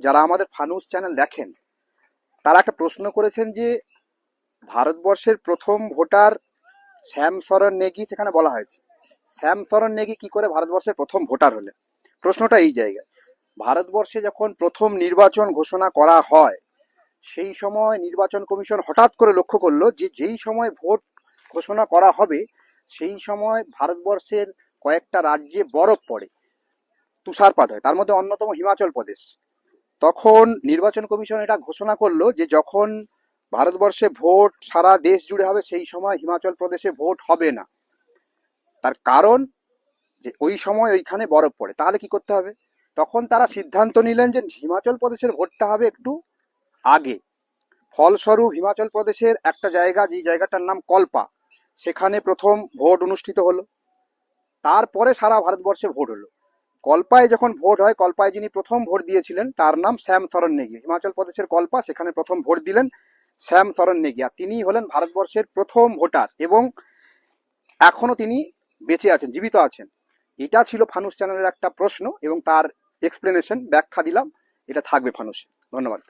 যারা আমাদের ফানুস চ্যানেল দেখেন, তারা একটা প্রশ্ন করেছেন যে, ভারতবর্ষের প্রথম ভোটার শ্যাম শরণ নেগি সেখানে বলা হয়েছে। শ্যাম শরণ নেগি কি করে ভারতবর্ষের প্রথম ভোটার হলেন? প্রশ্নটা এই জায়গায়। ভারতবর্ষে যখন প্রথম নির্বাচন ঘোষণা করা হয়, সেই সময় নির্বাচন কমিশন হঠাৎ করে লক্ষ্য করল যে, যেই সময় ভোট ঘোষণা করা হবে, সেই সময় ভারতবর্ষের কয়েকটা রাজ্যে বরফ পড়ে, তুষারপাত হয়। তার মধ্যে অন্যতম হিমাচল প্রদেশ। তখন নির্বাচন কমিশন এটা ঘোষণা করল যে যখন ভারতবর্ষে ভোট সারা দেশ জুড়ে হবে, সেই সময় হিমাচল প্রদেশে ভোট হবে না। তার কারণ যে ওই সময় ওইখানে বরফ পড়ে। তাহলে কি করতে হবে? তখন তারা সিদ্ধান্ত নিলেন যে হিমাচল প্রদেশের ভোটটা হবে একটু আগে। ফলস্বরূপ হিমাচল প্রদেশের একটা জায়গা, যে জায়গাটার নাম কল্পা, সেখানে প্রথম ভোট অনুষ্ঠিত হলো। তারপরে সারা ভারতবর্ষে ভোট হলো। কল্পায় যখন ভোট হয়, কল্পায় যিনি প্রথম ভোট দিয়েছিলেন, তার নাম শ্যাম শরণ নেগি হিমাচল প্রদেশের কল্পা, সেখানে প্রথম ভোট দিলেন শ্যাম শরণ নেগি আর তিনি হলেন ভারতবর্ষের প্রথম ভোটার এবং এখনও তিনি বেঁচে আছেন, জীবিত আছেন। এটা ছিল ফানুস চ্যানেলের একটা প্রশ্ন এবং তার এক্সপ্লেনেশন ব্যাখ্যা দিলাম। এটা থাকবে ফানুসে। ধন্যবাদ।